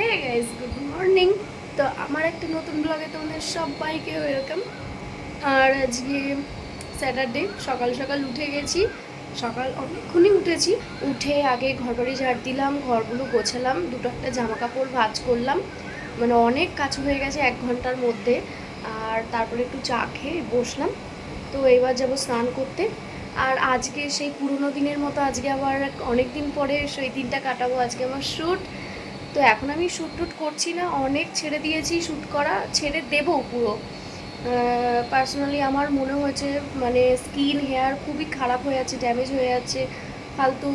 Hey guys good morning তো আমার একটা নতুন ব্লগে তোমাদের সবাইকে ওয়েলকাম আর আজকে স্যাটারডে সকাল সকাল উঠে গেছি। সকাল অনেকক্ষণই উঠেছি। উঠে আগে ঘর বাড়ি ঝাড় দিলাম, ঘরগুলো গোছালাম, দুটো একটা জামা কাপড় ভাজ করলাম। মানে অনেক কাজ হয়ে গেছে এক ঘণ্টার মধ্যে। আর তারপরে একটু চা খেয়ে বসলাম। তো এবার যাব স্নান করতে। আর আজকে সেই পুরোনো দিনের মতো আজকে আবার অনেক দিন পরে সেই দিনটা কাটাবো। আজকে আমার শ্যুট তো এখন আমি শ্যুট টুট করছি না, অনেক ছেড়ে দিয়েছি শ্যুট করা, ছেড়ে দেবো পুরো। পার্সোনালি আমার মনে হয়েছে মানে স্কিন হেয়ার খুবই খারাপ হয়ে যাচ্ছে ড্যামেজ হয়ে যাচ্ছে, ফালতু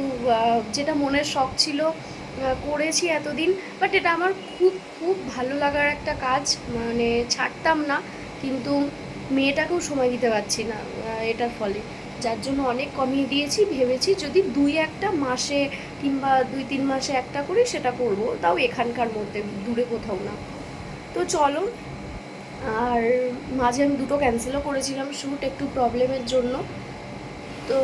যেটা মনের শখ ছিল করেছি এতদিন বাট এটা আমার খুব খুব ভালো লাগার একটা কাজ মানে ছাড়তাম না, কিন্তু মেয়েটাকেও সময় দিতে পারছি না এটার ফলে। যার জন্য অনেক কমিয়ে দিয়েছি, ভেবেছি যদি দুই একটা মাসে কিংবা দুই তিন মাসে একটা করে সেটা করব, তাও এখানকার মধ্যে, দূরে কোথাও না। তো চলো, আর মাঝে আমি দুটো ক্যান্সেলও করেছিলাম শ্যুট একটু প্রবলেমের জন্য। তো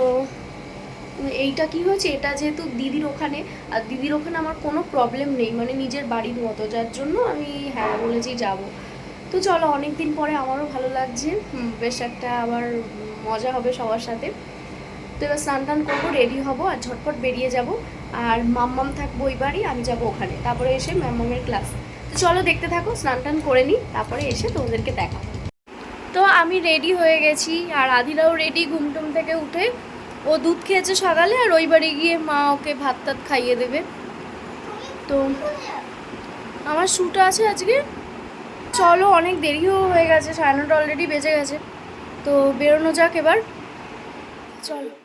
এইটা কি হয়েছে? এটা যেহেতু দিদির ওখানে, আর দিদির ওখানে আমার কোনো প্রবলেম নেই মানে নিজের বাড়ির মতো, যার জন্য আমি হ্যাঁ বলেছি যাব। তো চলো অনেক দিন পরে আমারও ভালো লাগছে। বেশ একটা আবার মজা হবে সবার সাথে। তো এবার স্নান টান করব রেডি হব আর ঝটপট বেরিয়ে যাব। আর মাম্মাম থাকব ওই বাড়ি, আমি যাব ওখানে। তারপরে এসে ম্যামামের ক্লাস তো চলো দেখতে থাকো, স্নান টান করে নিই, তারপরে এসে তোমাদেরকে দেখাবো। তো আমি রেডি হয়ে গেছি, আর আদিরাও রেডি ঘুমটুম থেকে উঠে। ও দুধ খেয়েছে সকালে, আর ওই বাড়ি গিয়ে মা ওকে ভাত টাত খাইয়ে দেবে। তো আমার শ্যুট আছে আজকে। চলো, অনেক দেরিও হয়ে গেছে, সাড়ে অলরেডি বেজে গেছে। তো বেরোনো যাক এবার।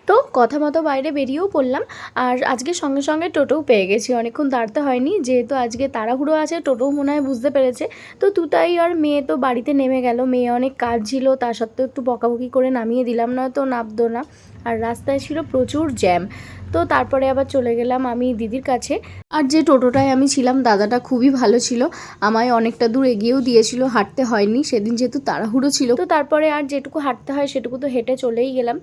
তো কথা মতো বাইরে বেরিয়েও পড়লাম, আর আজকে সঙ্গে সঙ্গে টোটোও পেয়ে গেছি, অনেকক্ষণ দাঁড়াতে হয়নি, যেহেতু আজকে তাড়াহুড়ো আছে, টোটোও মনে হয় বুঝতে পেরেছে। তো তুতাই আর মেয়ে তো বাড়িতে নেমে গেল, মেয়ে অনেক কাজ ছিল তা সত্ত্বেও একটু বকাবকি করে নামিয়ে দিলাম না তো নামতো না। আর রাস্তায় ছিল প্রচুর জ্যাম। তো তারপরে আবার চলে গেলাম আমি দিদির কাছে। আর যে টোটোটায় আমি ছিলাম, দাদাটা খুবই ভালো ছিল, আমায় অনেকটা দূর এগিয়েও দিয়েছিল, হাঁটতে হয়নি, সেদিন যেহেতু তাড়াহুড়ো ছিল। তো তারপরে আর যেটুকু হাঁটতে হয়, সেটুকু তো হেঁটে চলেই গেলাম।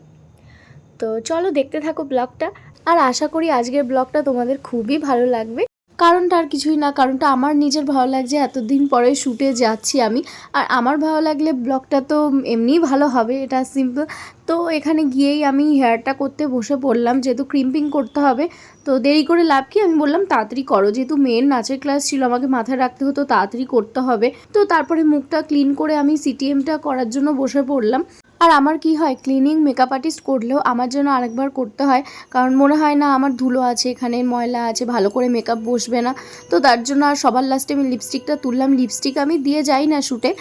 তো চলো দেখতে থাকো ব্লগটা। আর আশা করি আজকের ব্লগটা তোমাদের খুবই ভালো লাগবে। কারণটা আর কিছুই না, কারণটা আমার নিজের ভালো লাগছে, এতদিন পরে শ্যুটে যাচ্ছি আমি। আর আমার ভালো লাগলে ব্লগটা তো এমনিই ভালো হবে, এটা সিম্পল তো এখানে গিয়েই আমি হেয়ারটা করতে বসে পড়লাম, যেহেতু ক্রিম্পিং করতে হবে। তো দেরি করে লাভ কি? আমি বললাম, তাড়াতাড়ি করো, যেহেতু মেয়ের নাচের ক্লাস ছিল, আমাকে মাথায় রাখতে হতো, তাড়াতাড়ি করতে হবে। তো তারপরে মুখটা ক্লিন করে আমি সিটিএমটা করার জন্য বসে পড়লাম। আর আমার কি হয় ক্লিনিং মেকআপ আর্টিস্ট করলেও আমার জন্য আরেকবার করতে হয়, কারণ মনে হয় না আমার ধুলো আছে, এখানে ময়লা আছে, ভালো করে মেকআপ বসবে না। তো তার জন্য আর সবার লাস্টে আমি লিপস্টিকটা তুললাম লিপস্টিক আমি দিয়ে যাই না শ্যুটে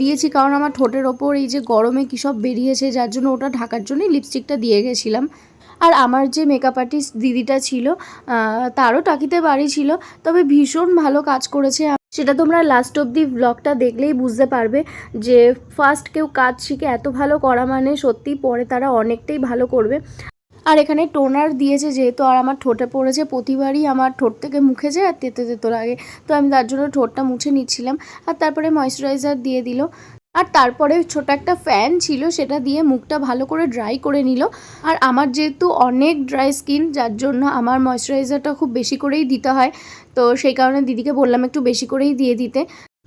দিয়েছি কারণ আমার ঠোঁটের ওপর এই যে গরমে কী সব বেরিয়েছে, যার জন্য ওটা ঢাকার জন্যই লিপস্টিকটা দিয়ে গেছিলাম। আর আমার যে মেকআপ আর্টিস্ট দিদিটা ছিল তারও টাকিতে বাড়ি ছিল, তবে ভীষণ ভালো কাজ করেছে সেটা তোমরা লাস্ট অব দি ব্লগটা দেখলেই বুঝতে পারবে যে ফার্স্ট কেউ কাজ শিখে এত ভালো করা মানে সত্যি পরে তারা অনেকটাই ভালো করবে। আর এখানে টোনার দিয়েছে যেহেতু আর আমার ঠোঁটে পড়েছে, প্রতিবারই আমার ঠোঁট থেকে মুখে যায় আর তেতো তেতো লাগে। তো আমি তার জন্য ঠোঁটটা মুছে নিচ্ছিলাম আর তারপরে ময়শ্চারাইজার দিয়ে দিল। আর তারপরে ছোট একটা ফ্যান ছিল, সেটা দিয়ে মুখটা ভালো করে ড্রাই করে নিল। আর আমার যেহেতু অনেক ড্রাই স্কিন যার জন্য আমার ময়শ্চারাইজারটা খুব বেশি করেই দিতে হয়। তো সেই কারণে দিদিকে বললাম একটু বেশি করেই দিয়ে দিতে।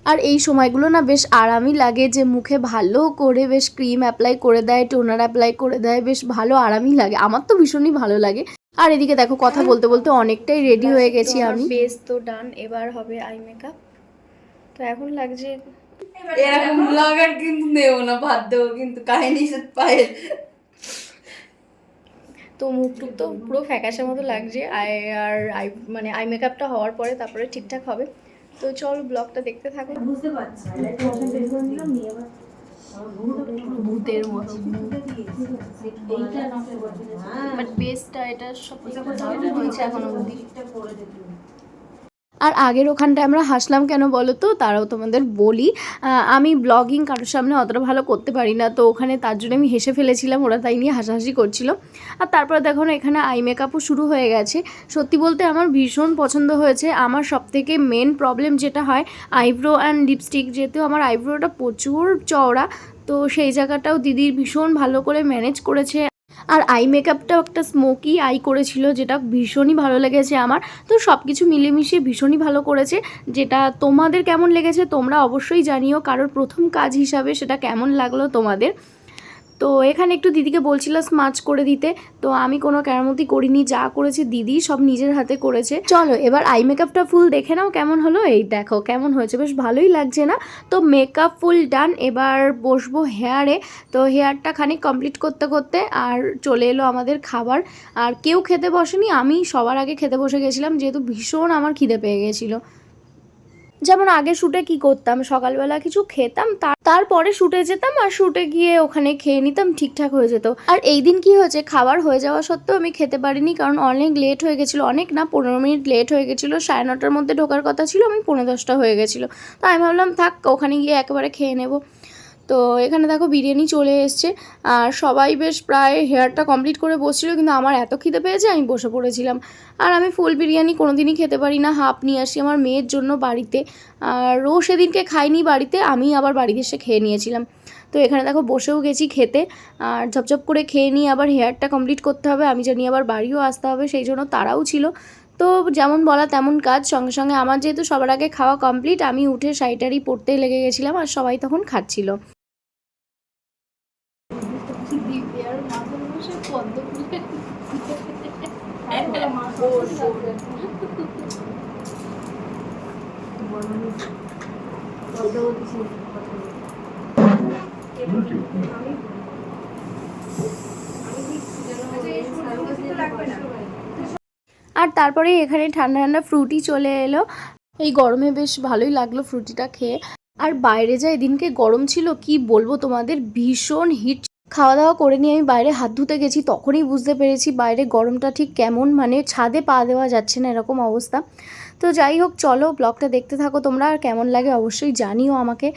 আর এই সময়গুলো না বেশ আরামই লাগে যে মুখে ভালো করে বেশ ক্রিম অ্যাপ্লাই করে দেয় টোনার অ্যাপ্লাই করে দেয় বেশ ভালো আরামই লাগে। আমার তো ভীষণই ভালো লাগে। আর এদিকে দেখো কথা বলতে বলতে অনেকটাই রেডি হয়ে গেছি আমি। বেস তো ডান এবার হবে আই মেকআপ তো এখন লাগছে এরকম ব্লগার কিন্তু নেও না বাদ দেবো কিন্তু। কাহিনী পায়ে তো মুখ টুক তো পুরো ফ্যাকাশের মতো লাগছে। আই আর আই মানে আই মেকআপটা হওয়ার পরে তারপরে ঠিকঠাক হবে। তো চল ব্লগটা দেখতে থাকো। বুঝতে পারছি। ভূতের মতো। বাট বেসটা এটা সব হয়েছে এখনও অবধি। আর আগের ওখানটায় আমরা হাসলাম কেন বলো তো? তারাও তোমাদের বলি। আমি ব্লগিং কারোর সামনে অতটা ভালো করতে পারি না, তো ওখানে তার জন্য আমি হেসে ফেলেছিলাম, ওরা তাই নিয়ে হাসাহাসি করছিল। আর তারপরে দেখো না, এখানে আই মেকআপও শুরু হয়ে গেছে। সত্যি বলতে আমার ভীষণ পছন্দ হয়েছে। আমার সব থেকে মেন প্রবলেম যেটা হয় আইব্রো অ্যান্ড লিপস্টিক যেহেতু আমার আইব্রোটা প্রচুর চওড়া, তো সেই জায়গাটাও দিদির ভীষণ ভালো করে ম্যানেজ করেছে। আর আই মেকআপটাও একটা স্মোকি আই করেছিল, যেটা ভীষণই ভালো লেগেছে আমার। তো সব কিছু মিলেমিশে ভীষণই ভালো করেছে। যেটা তোমাদের কেমন লেগেছে তোমরা অবশ্যই জানিও, কারোর প্রথম কাজ হিসাবে সেটা কেমন লাগল তোমাদের। তো এখানে একটু দিদিকে বলছিল স্মাচ করে দিতে। তো আমি কোনো কেরামতি করিনি, যা করেছে দিদি সব নিজের হাতে করেছে। চলো, এবার আই মেকআপটা ফুল দেখে নাও কেমন হলো। এই দেখো, কেমন হয়েছে? বেশ ভালোই লাগছে না? তো মেকআপ ফুল ডান এবার বসবো হেয়ারে তো হেয়ারটা খানিক কমপ্লিট করতে করতে আর চলে এলো আমাদের খাবার। আর কেউ খেতে বসেনি আমি সবার আগে খেতে বসে গেছিলাম, যেহেতু ভীষণ আমার খিদে পেয়ে গেছিল। যেমন আগে শুটে কি করতাম? সকালবেলা কিছু খেতাম, তার- তারপরে শুটে যেতাম আর শুটে গিয়ে ওখানে খেয়ে নিতাম, ঠিকঠাক হয়ে যেত। আর এই দিন কি হয়েছে? খাবার হয়ে যাওয়া সত্ত্বেও আমি খেতে পারিনি কারণ অনেক লেট হয়ে গেছিল, অনেক না পনেরো মিনিট লেট হয়ে গেছিল, সাড়ে নটার মধ্যে ঢোকার কথা ছিল, আমি পনেরো দশটা হয়ে গেছিল। তো আমি ভাবলাম থাক, ওখানে গিয়ে একেবারে খেয়ে নেব। তো এখানে দেখো বিরিয়ানি চলে এসছে। আর সবাই বেশ প্রায় হেয়ারটা কমপ্লিট করে বসছিল, কিন্তু আমার এত খিদে পেয়েছে, আমি বসে পড়েছিলাম। আর আমি ফুল বিরিয়ানি কোনোদিনই খেতে পারি না, হাফ নিয়ে আসি আমার মেয়ের জন্য বাড়িতে। আর ও সেদিনকে খাইনি বাড়িতে, আমি আবার বাড়িতে এসে খেয়ে নিয়েছিলাম। তো এখানে দেখো বসেও গেছি খেতে, আর ঝপঝপ করে খেয়ে নিয়ে আবার হেয়ারটা কমপ্লিট করতে হবে, আমি জানি আবার বাড়িও আসতে হবে, সেই জন্য তারাও ছিল। তো যেমন বলা তেমন কাজ, সঙ্গে সঙ্গে আমার যেহেতু সবার আগে খাওয়া কমপ্লিট আমি উঠে শাড়িটারি পরতে লেগে গেছিলাম, আর সবাই তখন খাচ্ছিল। আর তারপরে এখানে ঠান্ডা ঠান্ডা ফ্রুটি চলে এলো। এই গরমে বেশ ভালোই লাগল ফ্রুটিটা খেয়ে। আর বাইরে যা এদিনকে গরম ছিল, কি বলব তোমাদের? ভীষণ হিট খাওয়া দাওয়া করে নিয়ে আমি বাইরে হাত ধুতে গেছি, তখনই বুঝতে পেরেছি বাইরে গরমটা ঠিক কেমন মানে ছাদে পা দেওয়া যাচ্ছে না এরকম অবস্থা। তো যাই হোক, চলো ব্লগটা দেখতে থাকো তোমরা, আর কেমন লাগে অবশ্যই জানিও আমাকে।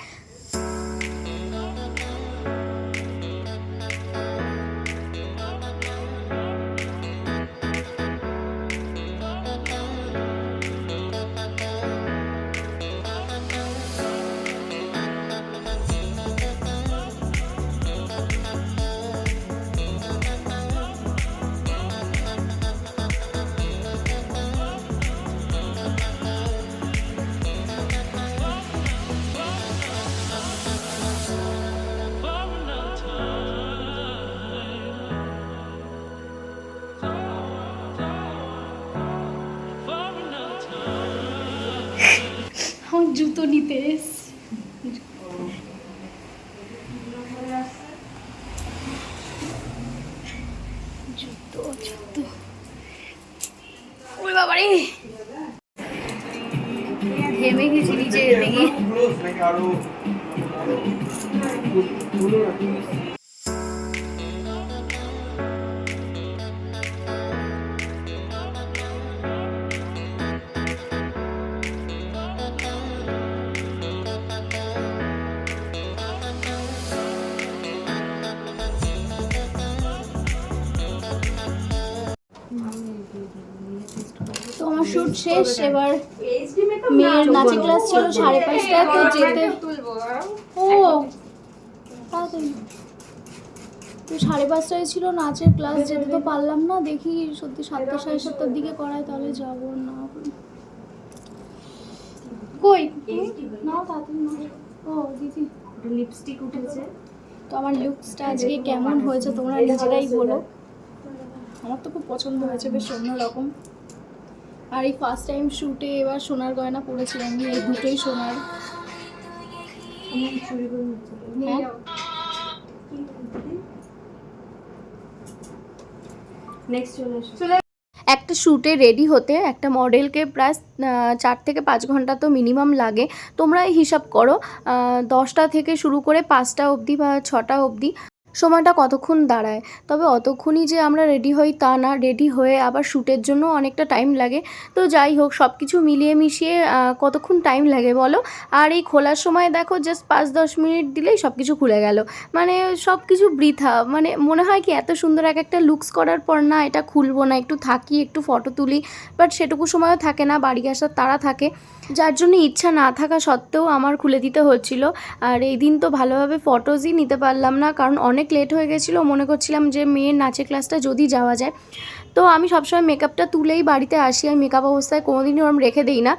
জুতো নিতে জুতো জুতো গেছি নিচে যেতে আমার শুট শেষ এবার মেয়ের নাচের ক্লাস ছিল সাড়ে পাঁচটা তো যেতে ও তো সাড়ে পাঁচটায় ছিল নাচের ক্লাস যেতে তো পারলাম না। দেখি সত্যি সাতটা সাড়ে সাতটার দিকে করায় তাহলে যাব না। কই? নাও তাড়াতাড়ি নাও ও দিদি। লিপস্টিক উঠেছে। তো আমার লুকসটা আজকে কেমন হয়েছে তোমরা নিজেরাই বলো। আমার তো খুব পছন্দ হয়েছে বেশ অন্যরকম। আর এই ফার্স্ট টাইম শ্যুটে এবার সোনার গয়না পরেছিলাম এই দুটোই সোনার। হ্যাঁ? নেক্সট চলে একটা শ্যুটে রেডি হতে একটা মডেলকে প্রায় চার থেকে পাঁচ ঘণ্টা তো মিনিমাম লাগে। তোমরা এই হিসাব করো দশটা থেকে শুরু করে পাঁচটা অবধি বা ছটা অবধি। সময়টা কতক্ষণ দাঁড়ায়? তবে অতক্ষণই যে আমরা রেডি হই তা না। রেডি হয়ে আবার শ্যুটের জন্য অনেকটা টাইম লাগে। তো যাই হোক সব কিছু মিলিয়ে মিশিয়ে কতক্ষণ টাইম লাগে বলো? আর এই খোলার সময় দেখো জাস্ট পাঁচ দশ মিনিট দিলেই সব কিছু খুলে গেল। মানে সব কিছু বৃথা। মানে মনে হয় কি, এত সুন্দর এক একটা লুকস করার পর না এটা খুলবো না। একটু থাকি, একটু ফটো তুলি। বাট সেটুকু সময়ও থাকে না, বাড়ি আসার তারা থাকে। যার জন্য ইচ্ছা না থাকা সত্ত্বেও আমার খুলে দিতে হচ্ছিল। আর এই দিন তো ভালোভাবে ফটোজই নিতে পারলাম না। কারণ অনেক লেট হয়ে গেছিল, মনে করছিলাম যে মেয়ের নাচের ক্লাসটা যদি যাওয়া যায়। তো আমি সবসময় মেকআপটা তুলেই বাড়িতে আসি আর মেকআপ অবস্থায় কোনোদিনই ওরম রেখে দিই না।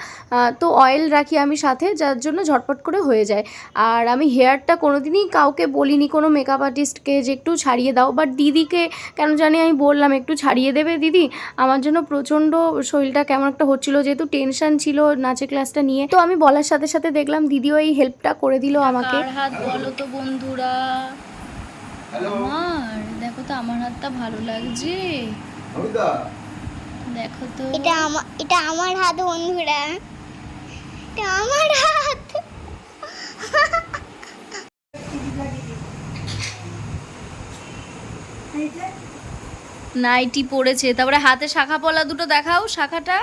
তো অয়েল রাখি আমি সাথে, যার জন্য ঝটপট করে হয়ে যায়। আর আমি হেয়ারটা কোনোদিনই কাউকে বলিনি, কোনো মেকআপ আর্টিস্টকে যে একটু ছাড়িয়ে দাও বাট দিদিকে কেন জানি আমি বললাম, একটু ছাড়িয়ে দেবে দিদি? আমার জন্য প্রচণ্ড শরীরটা কেমন একটা হচ্ছিল, যেহেতু টেনশন ছিল নাচের ক্লাসটা নিয়ে। তো আমি বলার সাথে সাথে দেখলাম দিদিও এই হেল্পটা করে দিল আমাকে। বলো তো বন্ধুরা। আমার দেখো তো আমার হাতটা ভালো লাগছে। দেখো তো। এটা আমার এটা আমার হাত বন্ধুরা। এটা আমার হাত। নাইটি পড়েছে তারপরে হাতে শাখা পলা দুটো দেখাও শাখাটা।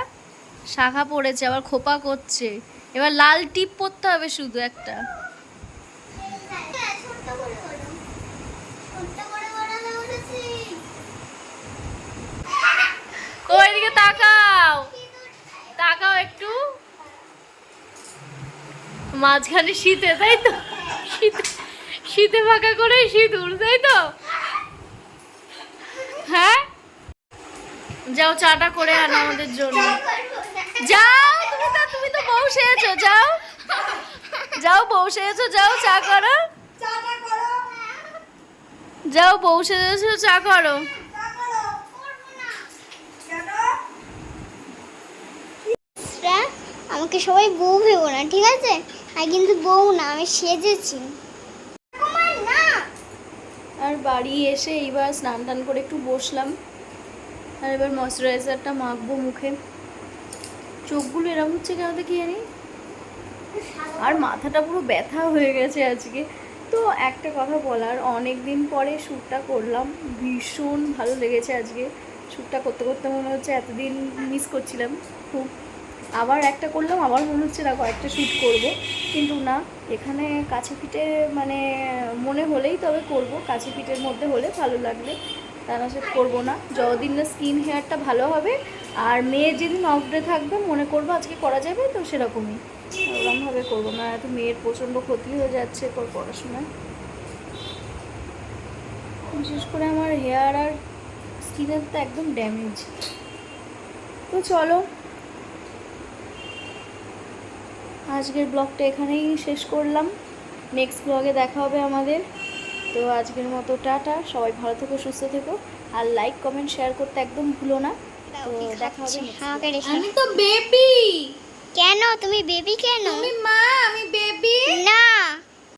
শাখা পড়েছে আবার খোপা করছে। এবার লাল টিপ পরতে হবে শুধু একটা। মাঝখানে শীতে, তাই তো? শীতে শীতে ফাঁকা করে সিঁদুর তাই তো? হ্যাঁ? যাও, চাটা করে আনো আমাদের জন্য। যাও, তুমি তো তুমি তো বউ সেয়েছো যাও। যাও, বউ সেয়েছো যাও, চা করো। যাও পৌঁছে সেজেছো চা করো। আমাকে সবাই বউ ভেবো না ঠিক আছে? আমি কিন্তু বউ না আমি সেজেছি। আর বাড়ি এসে এইবার স্নান টান করে একটু বসলাম। আর এবার ময়শ্চারাইজারটা মাখবো মুখে। চোখগুলো এরকম হচ্ছে কেন দেখি জানি? আর মাথাটা পুরো ব্যথা হয়ে গেছে আজকে। তো একটা কথা বলার অনেক দিন পরে শ্যুটটা করলাম। ভীষণ ভালো লেগেছে আজকে। শ্যুটটা করতে করতে মনে হচ্ছে এতদিন মিস করছিলাম খুব। আবার একটা করলাম, আবার মনে হচ্ছে না কয়েকটা শ্যুট করব। কিন্তু না, এখানে কাছে পিঠে মানে মনে হলেই তবে করব, কাছে পিঠের মধ্যে হলে ভালো লাগলে তা না সে করব না। যতদিন না স্কিন হেয়ারটা ভালো হবে, আর মেয়ের যেদিন অফ ডে থাকবে, মনে করব আজকে করা যাবে, তো সেরকমই। ওরকমভাবে করব না এত মেয়ের প্রচণ্ড ক্ষতি হয়ে যাচ্ছে পর পড়াশোনায়। বিশেষ করে আমার হেয়ার আর স্কিনের তো একদম ড্যামেজ তো চলো আজকের ব্লগটা এখানেই শেষ করলাম। নেক্সট ব্লগে দেখা হবে আমাদের। তো আজকের মতো টাটা সবাই ভালো থেকো সুস্থ থেকো। আর লাইক কমেন্ট শেয়ার করতে একদম ভুলো না। তো দেখা হবে vlog-এ। তো বেবি কেন? তুমি বেবি কেন? মা আমি বেবি না।